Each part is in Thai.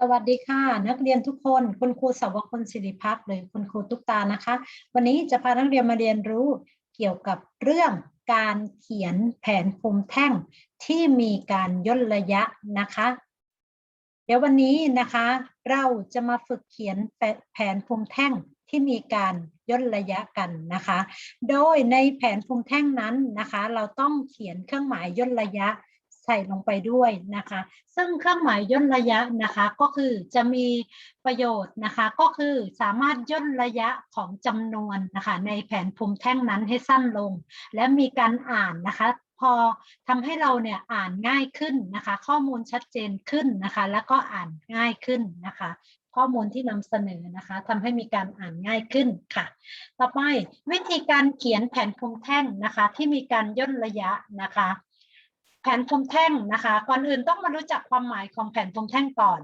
สวัสดีค่ะ นักเรียนทุกคน คุณครูสาวคนศิริพักษ์หรือคุณครูตุ๊กตานะคะ วันนี้จะพานักเรียนมาเรียนรู้เกี่ยวกับเรื่องการเขียนแผนภูมิแท่งที่มีการย่นระยะนะคะ เดี๋ยววันนี้นะคะ เราจะมาฝึกเขียนแผนภูมิแท่งที่มีการย่นระยะกันนะคะ โดยในแผนภูมิแท่งนั้นนะคะ เราต้องเขียนเครื่องหมายย่นระยะ ใส่ลงไปด้วยนะคะ ซึ่งเครื่องหมายย่นระยะนะคะก็คือจะมีประโยชน์นะคะก็คือสามารถย่นระยะของจำนวนนะคะในแผนภูมิแท่งนั้นให้สั้นลง และมีการอ่านนะคะพอทำให้เราเนี่ยอ่านง่ายขึ้นนะคะ ข้อมูลชัดเจนขึ้นนะคะ แล้วก็อ่านง่ายขึ้นนะคะ ข้อมูลที่นำเสนอนะคะทำให้มีการอ่านง่ายขึ้นค่ะ ต่อไปวิธีการเขียนแผนภูมิแท่งนะคะ ที่มีการย่นระยะนะคะ แผนภูมิแท่งนะคะ ก่อนอื่นต้องมารู้จักความหมายของแผนภูมิแท่งก่อน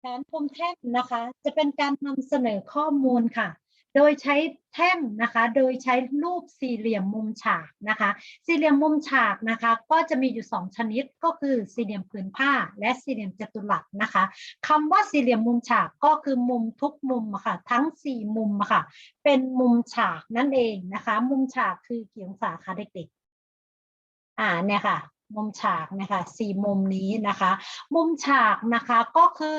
แผนภูมิแท่งนะคะ จะเป็นการนำเสนอข้อมูลค่ะ โดยใช้แท่งนะคะ โดยใช้รูปสี่เหลี่ยมมุมฉากนะคะ สี่เหลี่ยมมุมฉากนะคะ ก็จะมีอยู่สองชนิดก็คือสี่เหลี่ยมผืนผ้า และสี่เหลี่ยมจัตุรัสนะคะคำว่าสี่เหลี่ยมมุมฉากก็คือมุมทุกมุมค่ะ ทั้งสี่มุมค่ะ เป็นมุมฉากนั่นเองนะคะ มุมฉากคือเกี่ยงสาค่ะเด็กๆ อ่าเนี่ยค่ะ มุมฉากนะคะสี่มุมนี้นะคะ มุมฉากนะคะก็คือ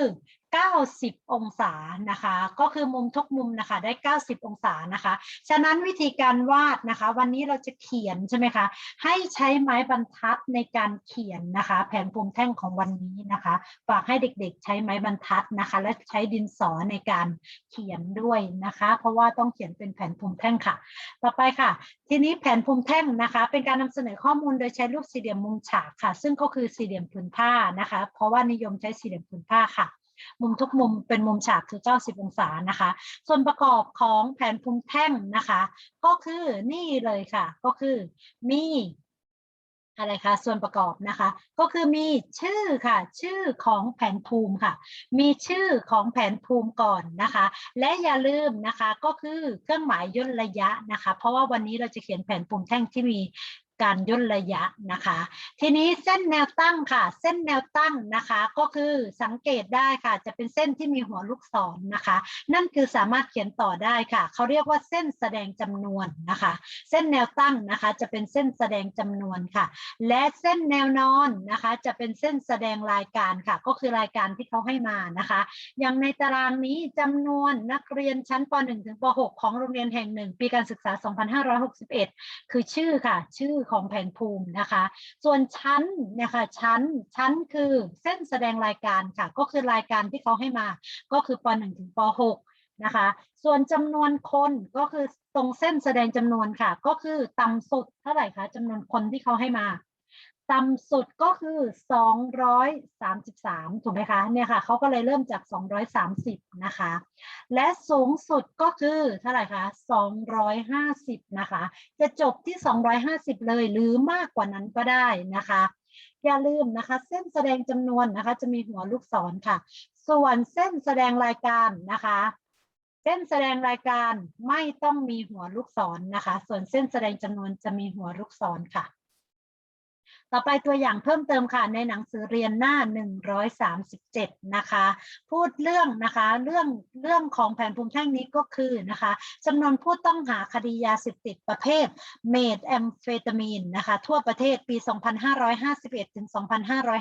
90 องศานะคะ ก็คือมุมทุกมุมนะคะได้ 90 องศานะคะ ฉะนั้นวิธีการวาดนะคะ วันนี้เราจะเขียนใช่ไหมคะให้ใช้ไม้บรรทัดในการเขียนนะคะ แผนภูมิแท่งของวันนี้นะคะฝากให้เด็กๆ ใช้ไม้บรรทัดนะคะ และใช้ดินสอในการเขียนด้วยนะคะ เพราะว่าต้องเขียนเป็นแผนภูมิแท่งค่ะ ต่อไปค่ะ ทีนี้แผนภูมิแท่งนะคะ เป็นการนำเสนอข้อมูลโดยใช้รูปสี่เหลี่ยมมุมฉากค่ะ ซึ่งก็คือสี่เหลี่ยมผืนผ้านะคะ เพราะว่านิยมใช้สี่เหลี่ยมผืนผ้าค่ะ มุมทุกมุมเป็นมุมฉากคือ 90 องศานะคะ ส่วนประกอบของแผนภูมิแท่งนะคะ ก็คือนี่เลยค่ะ ก็คือมีอะไรคะส่วนประกอบนะคะ ก็คือมีชื่อค่ะ ชื่อของแผนภูมิค่ะ มีชื่อของแผนภูมิก่อนนะคะ และอย่าลืมนะคะก็คือเครื่องหมายย่นระยะนะคะ เพราะว่าวันนี้เราจะเขียนแผนภูมิแท่งที่มี การย่นระยะนะคะ ทีนี้เส้นแนวตั้งค่ะ เส้นแนวตั้งนะคะ ก็คือสังเกตได้ค่ะ จะเป็นเส้นที่มีหัวลูกศรนนะคะ นั่นคือสามารถเขียนต่อได้ค่ะ เขาเรียกว่าเส้นแสดงจำนวนนะคะ เส้นแนวตั้งนะคะ จะเป็นเส้นแสดงจำนวนค่ะ และเส้นแนวนอนนะคะ จะเป็นเส้นแสดงรายการค่ะ ก็คือรายการที่เขาให้มานะคะ อย่างในตารางนี้จำนวนนักเรียนชั้นป .1 ถึงป .6 ของโรงเรียนแห่งหนึ่งปีการศึกษา 2561 คือชื่อค่ะ ชื่อของแผนภูมินะคะ ส่วนชั้นนะคะชั้นชั้นคือเส้นแสดงรายการค่ะ ก็คือรายการที่เขาให้มาก็คือป .1 ถึงป .6 นะคะ ส่วนจำนวนคนก็คือตรงเส้นแสดงจำนวนค่ะ ก็คือต่ำสุดเท่าไหร่คะจำนวนคนที่เขาให้มา ต่ำสุดก็คือ 233 ถูกไหมคะ เนี่ยค่ะเขาก็เลยเริ่มจาก 230 นะคะ และสูงสุดก็คือเท่าไหร่คะ 250 นะคะ จะจบที่ 250 เลยหรือมากกว่านั้นก็ได้นะคะ อย่าลืมนะคะ เส้นแสดงจำนวนนะคะ จะมีหัวลูกศรค่ะ ส่วนเส้นแสดงรายการนะคะเส้นแสดงรายการไม่ต้องมีหัวลูกศรนะคะ ส่วนเส้นแสดงจำนวนจะมีหัวลูกศรค่ะ ต่อไปตัวอย่างเพิ่มเติมค่ะในหนังสือเรียนหน้า 137 นะคะ พูดเรื่องนะคะเรื่องเรื่องของแผนภูมิแท่งนี้ก็คือนะคะจำนวนผู้ต้องหาคดียาเสพติดประเภทเมทแอมเฟตามีนนะคะทั่วประเทศปี 2551 ถึง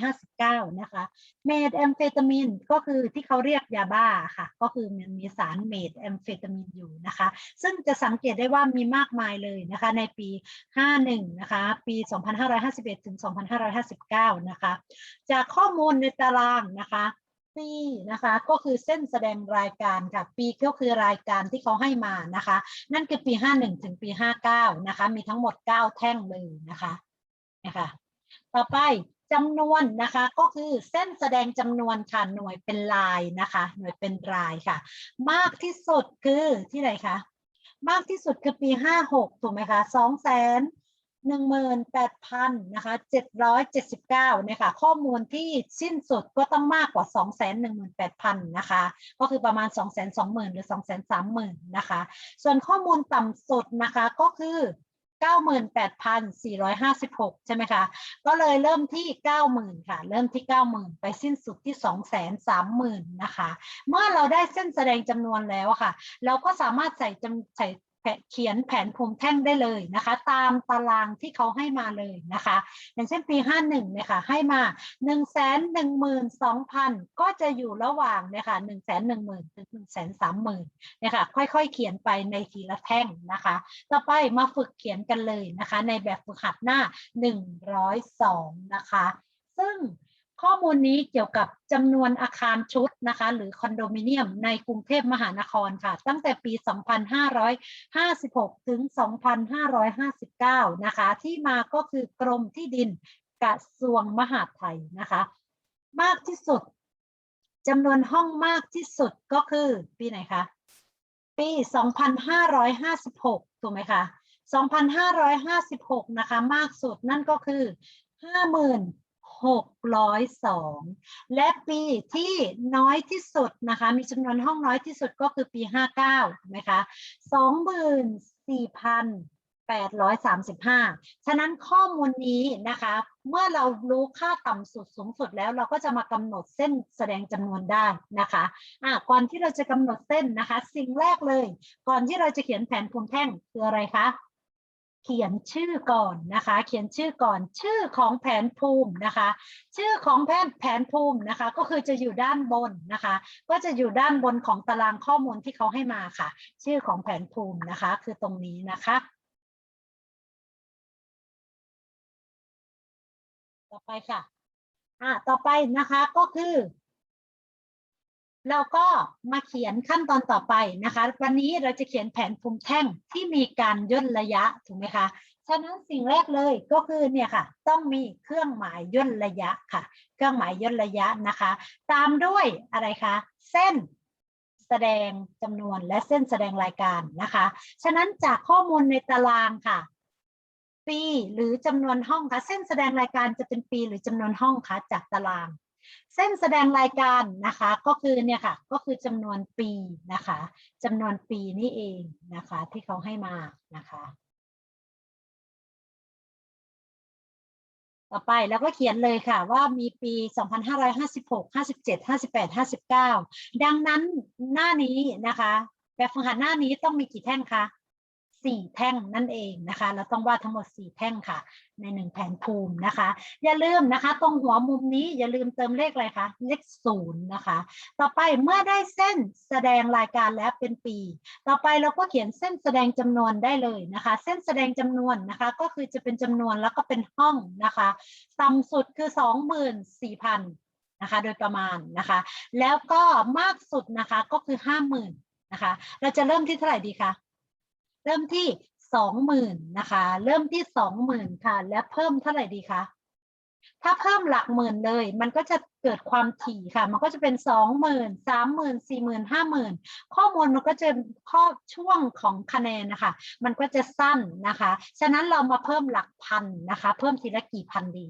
2559 นะคะเมทแอมเฟตามีนก็คือที่เขาเรียกยาบ้าค่ะ ก็คือมันมีสารเมทแอมเฟตามีนอยู่นะคะ ซึ่งจะสังเกตได้ว่ามีมากมายเลยนะคะในปี 51 นะคะ ปี 2551 ถึง2559 นะคะ จากข้อมูลในตารางนะคะปีนะคะก็คือเส้นแสดงรายการค่ะปีก็คือรายการที่เขาให้มานะคะ นั่นคือปี 51 ถึงปี 59 นะคะ มีทั้งหมด 9 แท่งเลยนะคะนะคะต่อไปจำนวนนะคะก็คือเส้นแสดงจำนวนค่ะหน่วยเป็นลายนะคะ หน่วยเป็นรายค่ะ มากที่สุดคือที่ไหนคะมากที่สุดคือปี 56 ถูกไหมคะ2แสนห นึ่งหมื่นแปดพันนะคะเจ็ดร้อยเจ็ดสิบเก้าเนี่ยค่ะข้อมูลที่สิ้นสุดก็ต้องมากกว่าสองแสนหนึ่งหมื่นแปดพันนะคะก็คือประมาณสองแสนสองหมื่นหรือสองแสนสามหมื่นนะคะส่วนข้อมูลต่ำสุดนะคะก็คือ98,456 ใช่ไหมคะ ก็เลยเริ่มที่ 90,000 ค่ะ เริ่มที่ 90,000 ไปสิ้นสุดที่ 230,000 นะคะ เมื่อเราได้เส้นแสดงจำนวนแล้วค่ะ เราก็สามารถใส่จำใส่ เขียนแผนภูมิแท่งได้เลยนะคะ ตามตารางที่เขาให้มาเลยนะคะ อย่างเช่นปี 51เนี่ยค่ะให้มา 1 1 2 0 0 0 ก็จะอยู่ระหว่างเนี่ยค่ะ 1 1 0 0 0 0 ถึง 1 3 0 0 0 0เนี่ยค่ะค่อยๆ เขียนไปในทีละแท่งนะคะ ต่อไปมาฝึกเขียนกันเลยนะคะ ในแบบฝึกหัดหน้า 102 นะคะ ซึ่ง ข้อมูลนี้เกี่ยวกับจำนวนอาคารชุดนะคะหรือคอนโดมิเนียมในกรุงเทพมหานครค่ะตั้งแต่ปี 2556 ถึง 2559 นะคะที่มาก็คือกรมที่ดินกระทรวงมหาดไทยนะคะ มากที่สุดจำนวนห้องมากที่สุดก็คือปีไหนคะ ปี 2556 ถูกไหมคะ 2556 นะคะมากสุดนั่นก็คือ 602 และปีที่น้อยที่สุดนะคะ มีจำนวนห้องน้อยที่สุดก็คือปี 59ถูกไหมคะ24,835 ฉะนั้นข้อมูลนี้นะคะ เมื่อเรารู้ค่าต่ำสุดสูงสุดแล้วเราก็จะมากำหนดเส้นแสดงจำนวนได้นะคะอะก่อนที่เราจะกำหนดเส้นนะคะ สิ่งแรกเลย ก่อนที่เราจะเขียนแผนภูมิแท่งคืออะไรคะ เขียนชื่อก่อนนะคะ เขียนชื่อก่อนชื่อของแผนภูมินะคะ ชื่อของแผนแผนภูมินะคะ ก็คือจะอยู่ด้านบนนะคะ ก็จะอยู่ด้านบนของตารางข้อมูลที่เขาให้มาค่ะ ชื่อของแผนภูมินะคะ คือตรงนี้นะคะต่อไปค่ะ อ่า ต่อไปนะคะก็คือ เราก็มาเขียนขั้นตอนต่อไปนะคะ วันนี้เราจะเขียนแผนภูมิแท่งที่มีการย่นระยะถูกไหมคะฉะนั้นสิ่งแรกเลยก็คือเนี่ยค่ะ ต้องมีเครื่องหมายย่นระยะค่ะ เครื่องหมายย่นระยะนะคะ ตามด้วยอะไรคะเส้นแสดงจำนวนและเส้นแสดงรายการนะคะ ฉะนั้นจากข้อมูลในตารางค่ะ ปีหรือจำนวนห้องคะเส้นแสดงรายการจะเป็นปีหรือจำนวนห้องคะจากตาราง เส้นแสดงรายการนะคะก็คือเนี่ยค่ะก็คือจำนวนปีนะคะจำนวนปีนี่เองนะคะที่เขาให้มานะคะ ต่อไปแล้วก็เขียนเลยค่ะว่ามีปี 2556 57 58 59 ดังนั้นหน้านี้นะคะ แบบฝึกหัดหน้านี้ต้องมีกี่แท่งคะ สี่แท่งนั่นเองนะคะ เราต้องวาดทั้งหมดสี่แท่งค่ะ ในหนึ่งแผนภูมินะคะ อย่าลืมนะคะ ตรงหัวมุมนี้อย่าลืมเติมเลขอะไรคะเลขศูนย์นะคะ ต่อไปเมื่อได้เส้นแสดงรายการแล้วเป็นปี ต่อไปเราก็เขียนเส้นแสดงจำนวนได้เลยนะคะ เส้นแสดงจำนวนนะคะ ก็คือจะเป็นจำนวนแล้วก็เป็นห้องนะคะต่ำสุดคือสองหมื่นสี่พันนะคะ โดยประมาณนะคะ แล้วก็มากสุดนะคะก็คือห้าหมื่นนะคะ เราจะเริ่มที่เท่าไหร่ดีคะ เริ่มที่สองหมื่นนะคะ เริ่มที่สองหมื่นค่ะ และเพิ่มเท่าไหร่ดีคะถ้าเพิ่มหลักหมื่นเลย มันก็จะเกิดความถี่ค่ะ มันก็จะเป็นสองหมื่นสามหมื่นสี่หมื่นห้าหมื่นข้อมูลมันก็จะข้อช่วงของคะแนนนะคะ มันก็จะสั้นนะคะ ฉะนั้นเรามาเพิ่มหลักพันนะคะ เพิ่มทีละกี่พันดี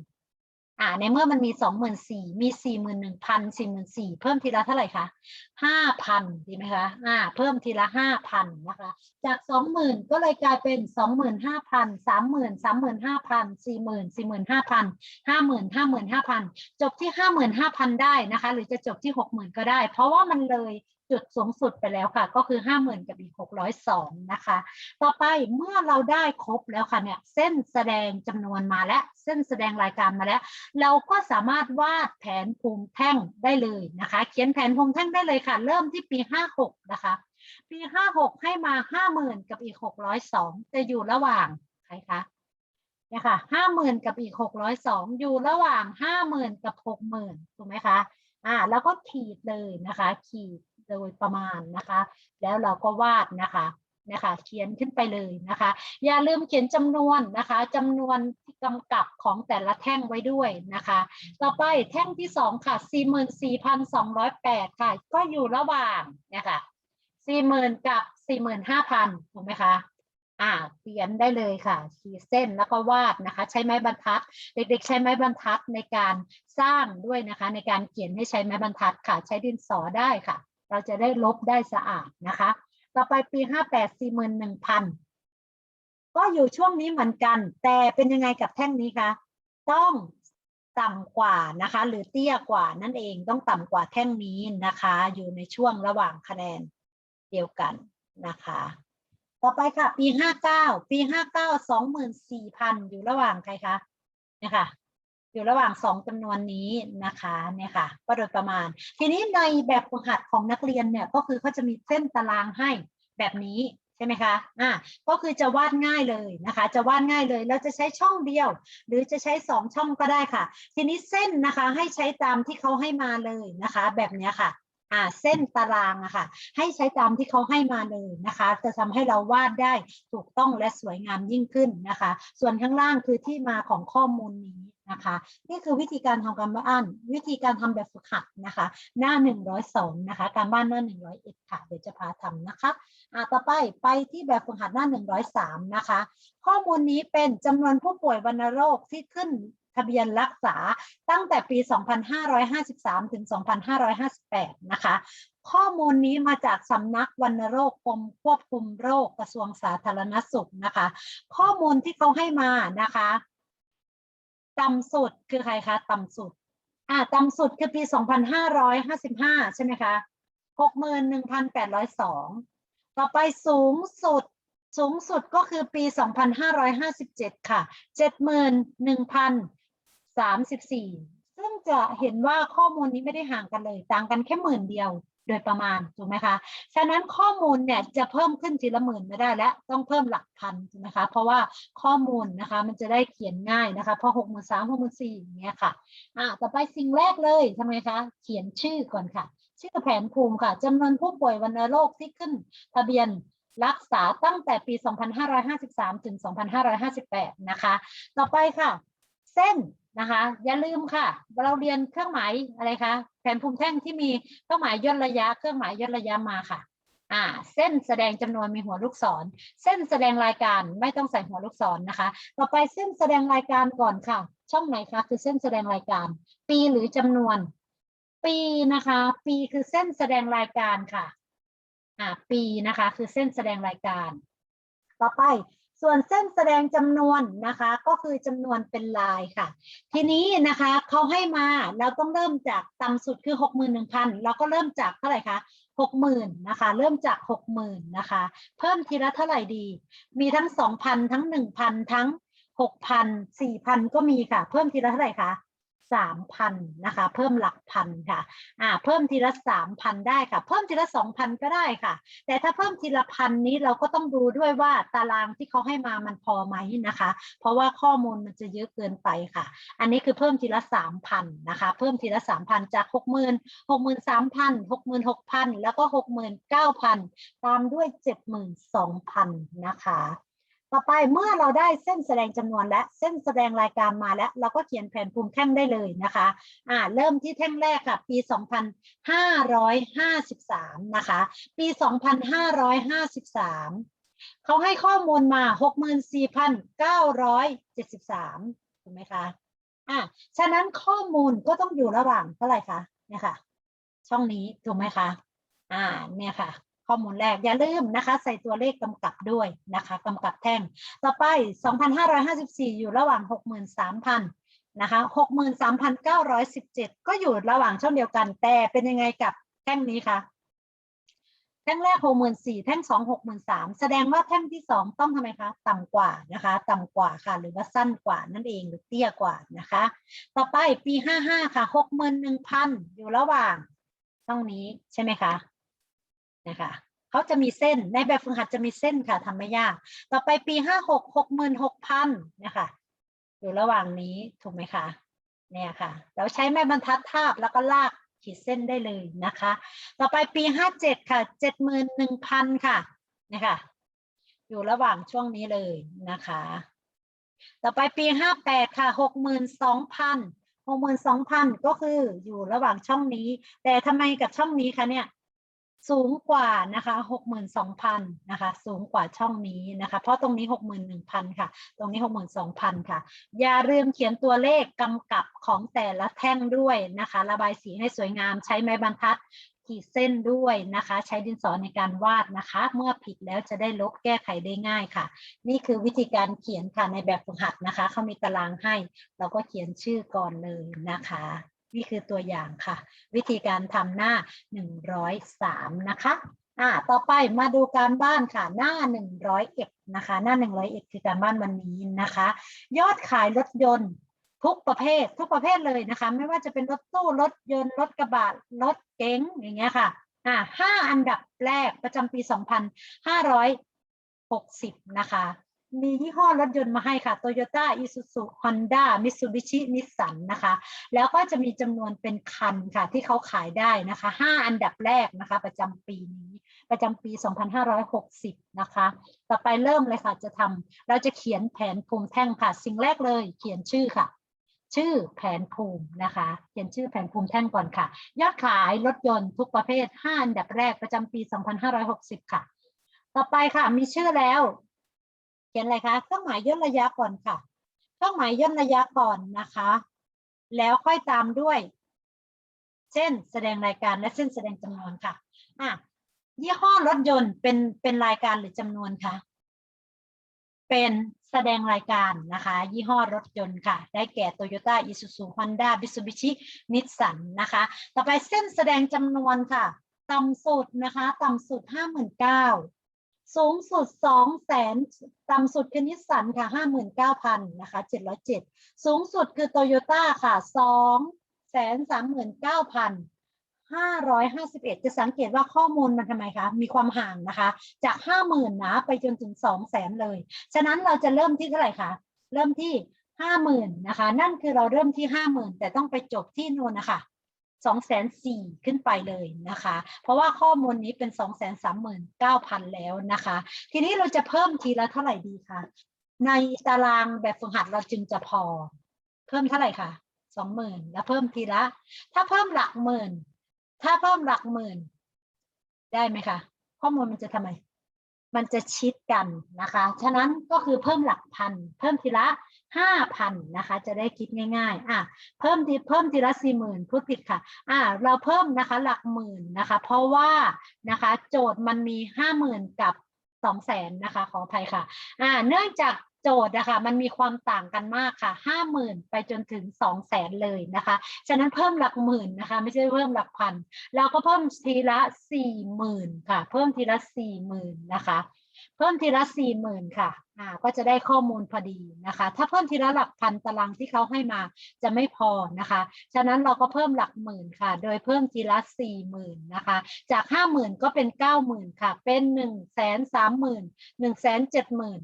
อ่าในเมื่อมันมีสองหมื่นสี่มีสี่หมื่นหนึ่งพันสี่หมื่นสี่เพิ่มทีละเท่าไหร่คะห้าพันดีไหมคะอ่าเพิ่มทีละห้าพันนะคะ จากสองหมื่นก็เลยกลายเป็นสองหมื่นห้าพันสามหมื่นสามหมื่นห้าพันสี่หมื่นสี่หมื่นห้าพันห้าหมื่นห้าหมื่นห้าพันจบที่ห้าหมื่นห้าพันได้นะคะ หรือจะจบที่หกหมื่นก็ได้ เพราะว่ามันเลย จุดสูงสุดไปแล้วค่ะ ก็คือห้าหมื่นกับอีกหกร้อยสองนะคะ ต่อไปเมื่อเราได้ครบแล้วค่ะเนี่ยเส้นแสดงจำนวนมาแล้ว เส้นแสดงรายการมาแล้ว เราก็สามารถวาดแผนภูมิแท่งได้เลยนะคะ เขียนแผนภูมิแท่งได้เลยค่ะ เริ่มที่ปีห้าหกนะคะ ปีห้าหกให้มาห้าหมื่นกับอีกหกร้อยสองจะอยู่ระหว่างใครคะเนี่ยค่ะห้าหมื่นกับอีกหกร้อยสองอยู่ระหว่างห้าหมื่นกับหกหมื่นถูกไหมคะ อ่า แล้วก็ขีดเลยนะคะ ขีด โดยประมาณนะคะ แล้วเราก็วาดนะคะนะคะเขียนขึ้นไปเลยนะคะ อย่าลืมเขียนจำนวนนะคะจำนวนที่กำกับของแต่ละแท่งไว้ด้วยนะคะ ต่อไปแท่งที่สองค่ะ 44,208 ค่ะ ก็อยู่ระหว่างนี่ยค่ะ40,000 กับ 45,000 ถูกไหมคะอ่าเขียนได้เลยค่ะ ขีดเส้นแล้วก็วาดนะคะ ใช้ไม้บรรทัด เด็กๆ ใช้ไม้บรรทัดในการสร้างด้วยนะคะ ในการเขียนให้ใช้ไม้บรรทัดค่ะ ใช้ดินสอได้ค่ะ เราจะได้ลบได้สะอาดนะคะ ต่อไปปี 58 41,000 ก็อยู่ช่วงนี้เหมือนกัน แต่เป็นยังไงกับแท่งนี้คะ ต้องต่ำกว่านะคะ หรือเตี้ยกว่านั่นเองต้องต่ำกว่าแท่งนี้นะคะ อยู่ในช่วงระหว่างคะแนนเดียวกันนะคะ ต่อไปค่ะ ปีห้าเก้าปีห้าเก้าสองหมื่นสี่พันอยู่ระหว่างใครคะเนี่ยค่ะ อยู่ระหว่างสองจำนวนนี้นะคะเนี่ยค่ะก็โดยประมาณ ทีนี้ในแบบฝึกหัดของนักเรียนเนี่ยก็คือเขาจะมีเส้นตารางให้แบบนี้ใช่ไหมคะ อ่า ก็คือจะวาดง่ายเลยนะคะ จะวาดง่ายเลยแล้วจะใช้ช่องเดียว หรือจะใช้สองช่องก็ได้ค่ะ ทีนี้เส้นนะคะให้ใช้ตามที่เขาให้มาเลยนะคะ แบบนี้ค่ะ อ่า เส้นตารางอะค่ะ ให้ใช้ตามที่เขาให้มาเลยนะคะ จะทำให้เราวาดได้ถูกต้องและสวยงามยิ่งขึ้นนะคะ ส่วนข้างล่างคือที่มาของข้อมูลนี้ นะคะ นี่คือวิธีการทำการบ้าน วิธีการทำแบบฝึกหัดนะคะ หน้า 102 นะคะ การบ้านหน้า 101 ค่ะ เดี๋ยวจะพาทำนะคะอ่าต่อไปไปที่แบบฝึกหัดหน้า 103 นะคะ ข้อมูลนี้เป็นจำนวนผู้ป่วยวัณโรคที่ขึ้นทะเบียนรักษาตั้งแต่ปี 2553 ถึง 2558 นะคะ ข้อมูลนี้มาจากสำนักวัณโรคกรมควบคุมโรคกระทรวงสาธารณสุขนะคะ ข้อมูลที่เขาให้มานะคะ ต่ำสุดคือใครคะต่ำสุดอ่าต่ำสุดคือปี 2555 ใช่ไหมคะ 61,802 ต่อไปสูงสุดสูงสุดก็คือปี 2557 ค่ะ 71,034 ซึ่งจะเห็นว่าข้อมูลนี้ไม่ได้ห่างกันเลย ต่างกันแค่หมื่นเดียว โดยประมาณถูกไหมคะฉะนั้นข้อมูลเนี่ยจะเพิ่มขึ้นทีละหมื่นไม่ได้แล้วต้องเพิ่มหลักพันถูกไหมคะเพราะว่าข้อมูลนะคะมันจะได้เขียนง่ายนะคะพราะหกหมื่นสามหกหมื่นสี่อย่างเงี้ยค่ะอ่าต่อไปสิ่งแรกเลยทำไมคะเขียนชื่อก่อนค่ะ ชื่อแผนภูมิค่ะจำนวนผู้ป่วยวัณโรคที่ขึ้นทะเบียนรักษาตั้งแต่ปี 2553 ถึง 2558 นะคะ ต่อไปค่ะ เส้น นะคะ อย่าลืมค่ะ เราเรียนเครื่องหมายอะไรคะแผนภูมิแท่งที่มีเครื่องหมายย่นระยะ เครื่องหมายย่นระยะมาค่ะอ่าเส้นแสดงจำนวนมีหัวลูกศร เส้นแสดงรายการไม่ต้องใส่หัวลูกศรนะคะ ต่อไปเส้นแสดงรายการก่อนค่ะ ช่องไหนคะคือเส้นแสดงรายการ ปีหรือจำนวน ปีนะคะ ปีคือเส้นแสดงรายการค่ะอ่าปีนะคะ คือเส้นแสดงรายการ ต่อไป ส่วนเส้นแสดงจำนวนนะคะก็คือจำนวนเป็นลายค่ะ ทีนี้นะคะเขาให้มาเราต้องเริ่มจากต่ำสุดคือหกหมื่นหนึ่งพันเราก็เริ่มจากเท่าไหร่คะหกหมื่นนะคะเริ่มจากหกหมื่นนะคะเพิ่มทีละเท่าไหร่ดี มีทั้งสองพันทั้งหนึ่งพันทั้งหกพันสี่พันก็มีค่ะ เพิ่มทีละเท่าไหร่คะ สามพันนะคะ เพิ่มหลักพันค่ะอ่าเพิ่มทีละสามพันได้ค่ะ เพิ่มทีละสองพันก็ได้ค่ะ แต่ถ้าเพิ่มทีละพันนี้เราก็ต้องดูด้วยว่าตารางที่เขาให้มามันพอไหมนะคะ เพราะว่าข้อมูลมันจะเยอะเกินไปค่ะ อันนี้คือเพิ่มทีละสามพันนะคะ เพิ่มทีละสามพันจากหกหมื่นหกหมื่นสามพันหกหมื่นหกพันแล้วก็หกหมื่นเก้าพันตามด้วยเจ็ดหมื่นสองพันนะคะ ต่อไปเมื่อเราได้เส้นแสดงจำนวนและเส้นแสดงรายการมาแล้ว เราก็เขียนแผนภูมิแท่งได้เลยนะคะอ่าเริ่มที่แท่งแรกค่ะ ปี 2553 นะคะ ปี 2553 เขาให้ข้อมูลมา 64,973 ถูกไหมคะอะฉะนั้นข้อมูลก็ต้องอยู่ระหว่างเท่าไหร่คะเนี่ยค่ะ ช่องนี้ถูกไหมคะอ่าเนี่ยค่ะ ข้อมูลแรก อย่าลืมนะคะ ใส่ตัวเลขกำกับด้วยนะคะกำกับแท่ง ต่อไป 2,554 อยู่ระหว่าง 63,000นะคะ63,917 ก็อยู่ระหว่างช่องเดียวกัน แต่เป็นยังไงกับแท่งนี้คะแท่งแรก 64,000แท่ง 2 63,000แสดงว่าแท่งที่ 2 ต้องทำไมคะ ต่ำกว่านะคะ ต่ำกว่าค่ะ หรือว่าสั้นกว่านั่นเอง หรือเตี้ยกว่านะคะ ต่อไปปี 55 ค่ะ 61,000 อยู่ระหว่างช่องนี้ใช่ไหมคะ นะคะเขาจะมีเส้นในแบบฝึกหัดจะมีเส้นค่ะทำไม่ยาก ต่อไปปีห้าหกหกหมื่นหกพันนะคะอยู่ระหว่างนี้ถูกไหมคะเนี่ยค่ะ เราใช้แม่บรรทัดทาบแล้วก็ลากขีดเส้นได้เลยนะคะ ต่อไปปีห้าเจ็ดค่ะเจ็ดหมื่นหนึ่งพันค่ะนะคะอยู่ระหว่างช่วงนี้เลยนะคะ ต่อไปปีห้าแปดค่ะหกหมื่นสองพันหกหมื่นสองพันก็คืออยู่ระหว่างช่องนี้ แต่ทำไมกับช่องนี้คะเนี่ย สูงกว่านะคะหกหมื่นสองพันนะคะ สูงกว่าช่องนี้นะคะ เพราะตรงนี้หกหมื่นหนึ่งพันค่ะ ตรงนี้หกหมื่นสองพันค่ะ อย่าลืมเขียนตัวเลขกำกับของแต่ละแท่งด้วยนะคะ ระบายสีให้สวยงาม ใช้ไม้บรรทัดขีดเส้นด้วยนะคะ ใช้ดินสอในการวาดนะคะ เมื่อผิดแล้วจะได้ลบแก้ไขได้ง่ายค่ะ นี่คือวิธีการเขียนค่ะในแบบฝึกหัดนะคะ เขามีตารางให้ เราก็เขียนชื่อก่อนเลยนะคะ นี่คือตัวอย่างค่ะ วิธีการทำหน้า 103 นะคะอ่าต่อไปมาดูการบ้านค่ะหน้า 101 นะคะ หน้า 101 คือการบ้านวันนี้นะคะ ยอดขายรถยนต์ทุกประเภททุกประเภทเลยนะคะ ไม่ว่าจะเป็นรถตู้รถยนต์รถกระบะรถเก๋งอย่างเงี้ยค่ะอ่าห้าอันดับแรกประจำปี 2560 นะคะ มียี่ห้อรถยนต์มาให้ค่ะ Toyota Isuzu Honda Mitsubishi Nissan นะคะ แล้วก็จะมีจำนวนเป็นคันค่ะ ที่เขาขายได้นะคะ 5 อันดับแรกนะคะ ประจำปีนี้ ประจำปี 2560 นะคะ ต่อไปเริ่มเลยค่ะ จะทำเราจะเขียนแผนภูมิแท่งค่ะ สิ่งแรกเลยเขียนชื่อค่ะ ชื่อแผนภูมินะคะ เขียนชื่อแผนภูมิแท่งก่อนค่ะ ยอดขายรถยนต์ทุกประเภท 5 อันดับแรกประจำปี 2560 ค่ะ ต่อไปค่ะ มีชื่อแล้ว เขียนอะไรคะเครื่องหมายย่นระยะก่อนค่ะ เครื่องหมายย่นระยะก่อนนะคะ แล้วค่อยตามด้วยเส้นแสดงรายการและเส้นแสดงจำนวนค่ะอะยี่ห้อรถยนต์เป็นเป็นรายการหรือจำนวนคะเป็นแสดงรายการนะคะ ยี่ห้อรถยนต์ค่ะ ได้แก่ Toyota Isuzu Honda Mitsubishi Nissan นะคะ ต่อไปเส้นแสดงจำนวนค่ะ ต่ำสุดนะคะ ต่ำสุด 59,000 สูงสุด200,000ต่ำสุดคือนิสสันค่ะ 59,000 นะคะ 707 สูงสุดคือโตโยต้าค่ะ239,551 จะสังเกตว่าข้อมูลมันทำไมคะ มีความห่างนะคะ จาก 50,000 นะ ไปจนถึง 200,000 เลย ฉะนั้นเราจะเริ่มที่เท่าไหร่คะ เริ่มที่ 50,000 นะคะ นั่นคือเราเริ่มที่ 50,000 แต่ต้องไปจบที่นู่นนะคะ สองแสนสี่ขึ้นไปเลยนะคะ เพราะว่าข้อมูลนี้เป็นสองแสนสามหมื่นเก้าพันแล้วนะคะ ทีนี้เราจะเพิ่มทีละเท่าไหร่ดีคะในตารางแบบฝึกหัดเราจึงจะพอ เพิ่มเท่าไหร่คะสองหมื่นแล้วเพิ่มทีละ ถ้าเพิ่มหลักหมื่น ถ้าเพิ่มหลักหมื่น ได้ไหมคะข้อมูลมันจะทำไม มันจะชิดกันนะคะ ฉะนั้นก็คือเพิ่มหลักพัน เพิ่มทีละ ห้าพันนะคะ จะได้คิดง่ายๆอะเพิ่มทีเพิ่มทีละสี่หมื่นพูดผิดค่ะอ่าเราเพิ่มนะคะหลักหมื่นนะคะ เพราะว่านะคะโจทย์มันมีห้าหมื่นกับสองแสนนะคะขออภัยค่ะอ่าเนื่องจากโจทย์นะคะมันมีความต่างกันมากค่ะห้าหมื่นไปจนถึงสองแสนเลยนะคะ ฉะนั้นเพิ่มหลักหมื่นนะคะ ไม่ใช่เพิ่มหลักพัน เราก็เพิ่มทีละสี่หมื่นค่ะ เพิ่มทีละสี่หมื่นนะคะ เพิ่มทีละสี่หมื่นค่ะอ่าก็จะได้ข้อมูลพอดีนะคะ ถ้าเพิ่มทีละหลักพันตารางที่เขาให้มาจะไม่พอนะคะ ฉะนั้นเราก็เพิ่มหลักหมื่นค่ะ โดยเพิ่มทีละสี่หมื่นนะคะ จากห้าหมื่นก็เป็นเก้าหมื่นค่ะ เป็นหนึ่งแสนสามหมื่นหนึ่งแสนเจ็ดหมื่น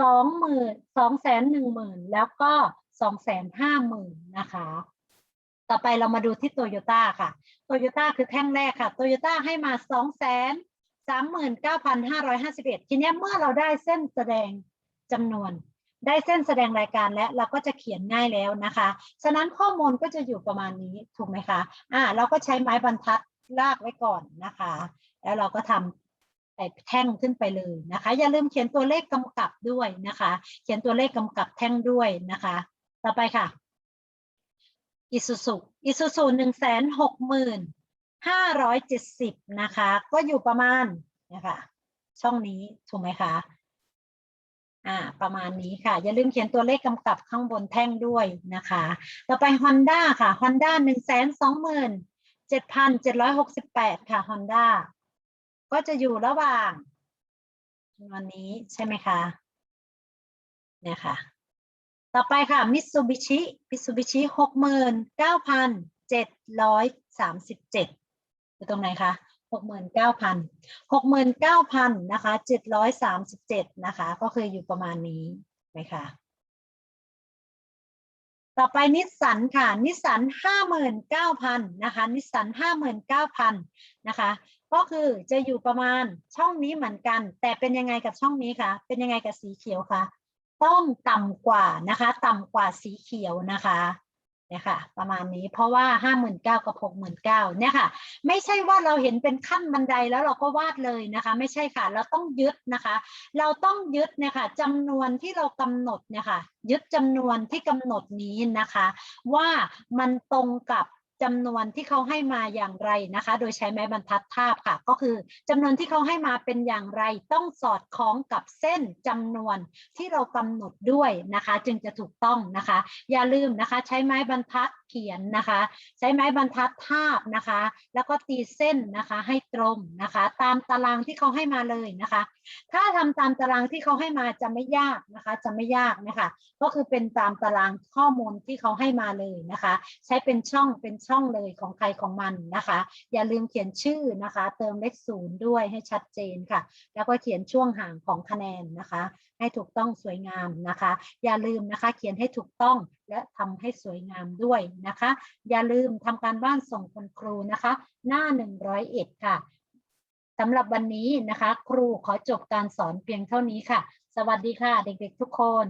สองหมื่นสองแสนหนึ่งหมื่นแล้วก็สองแสนห้าหมื่นนะคะ ต่อไปเรามาดูที่โตโยต้าค่ะโตโยต้าคือแท่งแรกค่ะโตโยต้าให้มาสองแสน สามหมื่นเก้าพันห้าร้อยห้าสิบเอ็ดทีนี้เมื่อเราได้เส้นแสดงจำนวน ได้เส้นแสดงรายการแล้วเราก็จะเขียนง่ายแล้วนะคะ ฉะนั้นข้อมูลก็จะอยู่ประมาณนี้ถูกไหมคะอ่าเราก็ใช้ไม้บรรทัดลากไว้ก่อนนะคะ แล้วเราก็ทำไอ้แท่งขึ้นไปเลยนะคะ อย่าลืมเขียนตัวเลขกำกับด้วยนะคะ เขียนตัวเลขกำกับแท่งด้วยนะคะ ต่อไปค่ะอิสุสุอิสุสุหนึ่งแสนหกหมื่น ห้าร้อยเจ็ดสิบนะคะ ก็อยู่ประมาณนะคะช่องนี้ถูกไหมคะอ่าประมาณนี้ค่ะ อย่าลืมเขียนตัวเลขกำกับข้างบนแท่งด้วยนะคะ ต่อไป Honda ค่ะ Honda กสิบแปดค่ะ Honda ก็จะอยู่ระหว่างจำนวนนี้ใช่ไหมคะเนี่ยค่ะ ต่อไปค่ะ Mitsubishi Mitsubishi บเจ็ด อยู่ตรงไหนคะหกหมื่นเก้าพันหกหมื่นเก้าพันนะคะเจ็ดร้อยสามสิบเจ็ดนะคะ ก็คืออยู่ประมาณนี้ไหมคะต่อไปนิสสันค่ะ นิสสันห้าหมื่นเก้าพันนะคะ นิสสันห้าหมื่นเก้าพันนะคะ ก็คือจะอยู่ประมาณช่องนี้เหมือนกัน แต่เป็นยังไงกับช่องนี้คะ เป็นยังไงกับสีเขียวคะ ต้องต่ำกว่านะคะ ต่ำกว่าสีเขียวนะคะ เนี่ยค่ะ ประมาณนี้เพราะว่าห้าหมื่นเก้ากับหกหมื่นเก้าเนี่ยค่ะ ไม่ใช่ว่าเราเห็นเป็นขั้นบันไดแล้วเราก็วาดเลยนะคะ ไม่ใช่ค่ะ เราต้องยึดนะคะ เราต้องยึดเนี่ยค่ะจำนวนที่เรากำหนดเนี่ยค่ะ ยึดจำนวนที่กำหนดนี้นะคะ ว่ามันตรงกับ จำนวนที่เขาให้มาอย่างไรนะคะ โดยใช้ไม้บรรทัดทาบค่ะ ก็คือจำนวนที่เขาให้มาเป็นอย่างไร ต้องสอดคล้องกับเส้นจำนวนที่เรากำหนดด้วยนะคะ จึงจะถูกต้องนะคะ อย่าลืมนะคะ ใช้ไม้บรรทัดเขียนนะคะ ใช้ไม้บรรทัดทาบนะคะ แล้วก็ตีเส้นนะคะให้ตรงนะคะ ตามตารางที่เขาให้มาเลยนะคะ ถ้าทำตามตารางที่เขาให้มาจะไม่ยากนะคะ จะไม่ยากนะคะ ก็คือเป็นตามตารางข้อมูลที่เขาให้มาเลยนะคะ ใช้เป็นช่องเป็นช่องช่องเลยของใครของมันนะคะ อย่าลืมเขียนชื่อนะคะ เติมเลขศูนย์ด้วยให้ชัดเจนค่ะ แล้วก็เขียนช่วงห่างของคะแนนนะคะ ให้ถูกต้องสวยงามนะคะ อย่าลืมนะคะเขียนให้ถูกต้องและทำให้สวยงามด้วยนะคะ อย่าลืมทำการบ้านส่งคุณครูนะคะ หน้า 101 ค่ะสำหรับวันนี้นะคะ ครูขอจบการสอนเพียงเท่านี้ค่ะ สวัสดีค่ะ เด็กๆทุกคน